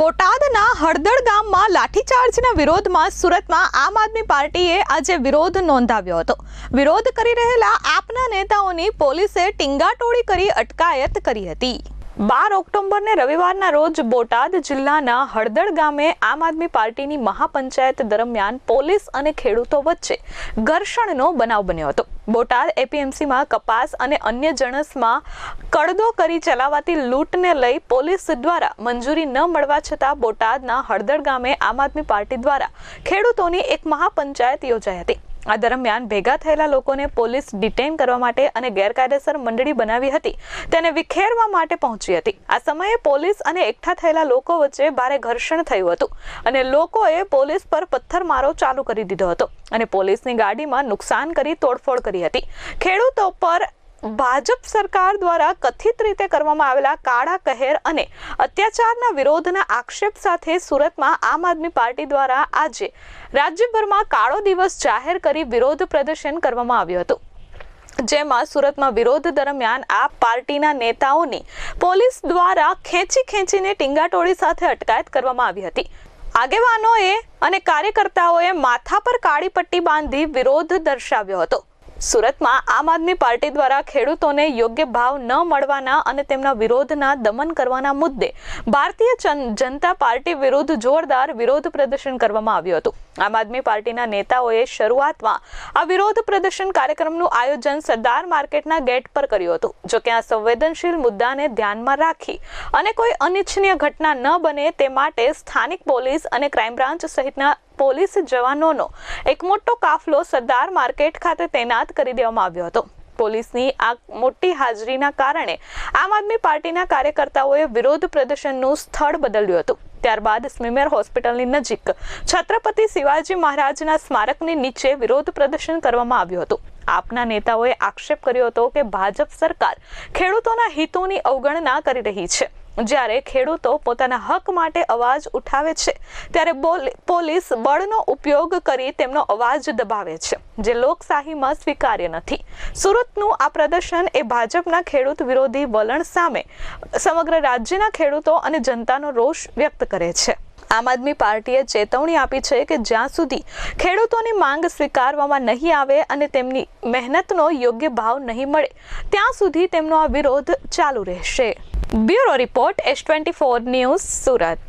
બોટાદના હળદળ ગામમાં લાઠીચાર્જના વિરોધમાં સુરતમાં આમ આદમી પાર્ટીએ આજે વિરોધ નોંધાવ્યો હતો. વિરોધ કરી રહેલા આપના નેતાઓની પોલીસે ટીંગાટોળી કરી અટકાયત કરી હતી. બાર ઓક્ટોબરને રવિવારના રોજ બોટાદ જિલ્લાના હળદળ ગામે આમ આદમી પાર્ટીની મહાપંચાયત દરમિયાન પોલીસ અને ખેડૂતો વચ્ચે ઘર્ષણનો બનાવ બન્યો હતો. બોટાદ એપીએમસીમાં કપાસ અને અન્ય જણસમાં કડદો કરી ચલાવાતી લૂંટને લઈ પોલીસ દ્વારા મંજૂરી ન મળવા છતાં બોટાદના હળદળ ગામે આમ આદમી પાર્ટી દ્વારા ખેડૂતોની એક મહાપંચાયત યોજાઈ હતી. આ દરમિયાન ભેગા થયેલા લોકોને પોલીસ ડિટેન કરવા માટે અને ગેરકાયદેસર મંડળી બનાવી હતી. તેને વિખેરવા માટે પહોંચી હતી. આ સમયે પોલીસ અને એકઠા થયેલા લોકો વચ્ચે ભારે ઘર્ષણ થયું હતું અને લોકોએ પોલીસ પર પથ્થરમારો ચાલુ કરી દીધો હતો અને પોલીસની ગાડીમાં નુકસાન કરી તોડફોડ કરી હતી. ખેડૂતો પર ભાજપ સરકાર દ્વારા કથિત રીતે કરવામાં આવેલા કાળા કહેર અને અત્યાચારના વિરોધના આક્ષેપ સાથે સુરતમાં આમ આદમી પાર્ટી દ્વારા આજે રાજ્યભરમાં કાળો દિવસ જાહેર કરી વિરોધ પ્રદર્શન કરવામાં આવ્યું હતું. જેમાં સુરતમાં વિરોધ દરમિયાન આ પાર્ટીના નેતાઓની પોલીસ દ્વારા ખેંચી ખેંચીને ટીંગાટોળી સાથે અટકાયત કરવામાં આવી હતી. આગેવાનોએ અને કાર્યકર્તાઓએ માથા પર કાળી પટ્ટી બાંધી વિરોધ દર્શાવ્યો હતો. સુરતમાં આમ આદમી પાર્ટી દ્વારા ખેડૂતોને યોગ્ય ભાવ ન મળવાના અને તેમના વિરોધના દમન કરવાના મુદ્દે ભારતીય જનતા પાર્ટી વિરુદ્ધ જોરદાર વિરોધ પ્રદર્શન કરવામાં આવ્યું હતું. આમ આદમી પાર્ટીના નેતાઓએ શરૂઆતમાં આ વિરોધ પ્રદર્શન કાર્યક્રમનું આયોજન સરદાર માર્કેટના ગેટ પર કર્યું હતું. જો કે આ સંવેદનશીલ મુદ્દાને ધ્યાનમાં રાખી અને કોઈ અનિચ્છનીય ઘટના ન બને તે માટે સ્થાનિક પોલીસ અને ક્રાઇમ બ્રાન્ચ સહિતના પોલીસ જવાનોનો એક મોટો કાફલો સરદાર માર્કેટ ખાતે તૈનાત કરી દેવામાં આવ્યો હતો. પોલીસની આ મોટી હાજરીના કારણે આમ આદમી પાર્ટીના કાર્યકર્તાઓએ વિરોધ પ્રદર્શનનું સ્થળ બદલ્યું હતું. ત્યારબાદ સ્મીમેર હોસ્પિટલની નજીક છત્રપતિ શિવાજી મહારાજના સ્મારકની નીચે વિરોધ પ્રદર્શન કરવામાં આવ્યું હતું. આપના નેતાઓએ આક્ષેપ કર્યો હતો કે ભાજપ સરકાર ખેડૂતોના હિતોની અવગણના કરી રહી છે. જ્યારે ખેડૂતો પોતાના હક માટે અવાજ ઉઠાવે છે, ત્યારે પોલીસ બળનો ઉપયોગ કરી તેમનો અવાજ દબાવે છે, જે લોકશાહીમાં સ્વીકાર્ય નથી. સુરતનું આ પ્રદર્શન એ ભાજપના ખેડૂત વિરોધી વલણ સામે સમગ્ર રાજ્યના ખેડૂતો અને જનતાનો રોષ વ્યક્ત કરે છે. આમ આદમી પાર્ટીએ ચેતવણી આપી છે કે જ્યાં સુધી ખેડૂતોની માંગ સ્વીકારવામાં નહીં આવે અને તેમની મહેનતનો યોગ્ય ભાવ નહીં મળે, ત્યાં સુધી તેમનો આ વિરોધ ચાલુ રહેશે. Bureau report, S twenty four news Surat.